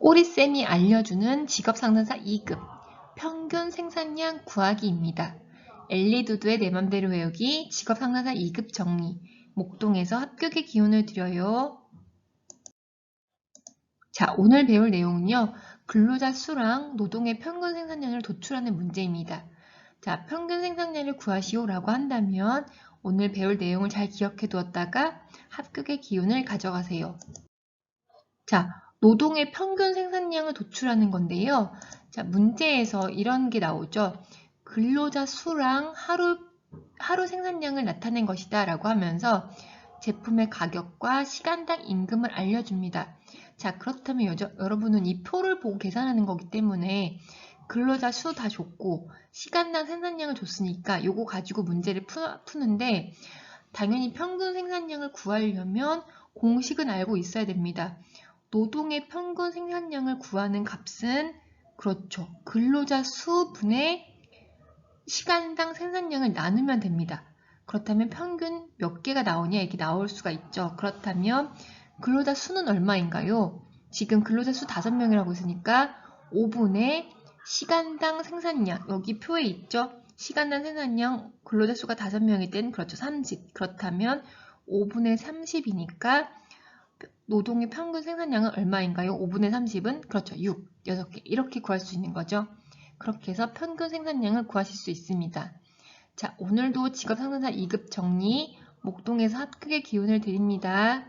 꼬리쌤이 알려주는 직업상담사 2급 평균 생산량 구하기입니다. 엘리두두의 내 맘대로 외우기 직업상담사 2급 정리 목동에서 합격의 기운을 드려요. 자, 오늘 배울 내용은요. 근로자 수랑 노동의 평균 생산량을 도출하는 문제입니다. 자, 평균 생산량을 구하시오 라고 한다면 오늘 배울 내용을 잘 기억해 두었다가 합격의 기운을 가져가세요. 자, 노동의 평균 생산량을 도출하는 건데요. 자, 문제에서 이런 게 나오죠. 근로자 수랑 하루, 하루 생산량을 나타낸 것이다 라고 하면서 제품의 가격과 시간당 임금을 알려줍니다. 자, 그렇다면 여저, 여러분은 이 표를 보고 계산하는 거기 때문에 근로자 수 다 줬고 시간당 생산량을 줬으니까 요거 가지고 문제를 푸, 푸는데 당연히 평균 생산량을 구하려면 공식은 알고 있어야 됩니다. 노동의 평균 생산량을 구하는 값은 그렇죠. 근로자 수분의 시간당 생산량을 나누면 됩니다. 그렇다면 평균 몇 개가 나오냐 이렇게 나올 수가 있죠. 그렇다면 근로자 수는 얼마인가요? 지금 근로자 수 5명이라고 했으니까 5분의 시간당 생산량 여기 표에 있죠. 시간당 생산량 근로자 수가 5명일 땐 그렇죠. 30. 그렇다면 5분의 30이니까 노동의 평균 생산량은 얼마인가요? 5분의 30은 그렇죠. 6, 6개 이렇게 구할 수 있는 거죠. 그렇게 해서 평균 생산량을 구하실 수 있습니다. 자, 오늘도 직업상담사 2급 정리 목동에서 합격의 기운을 드립니다.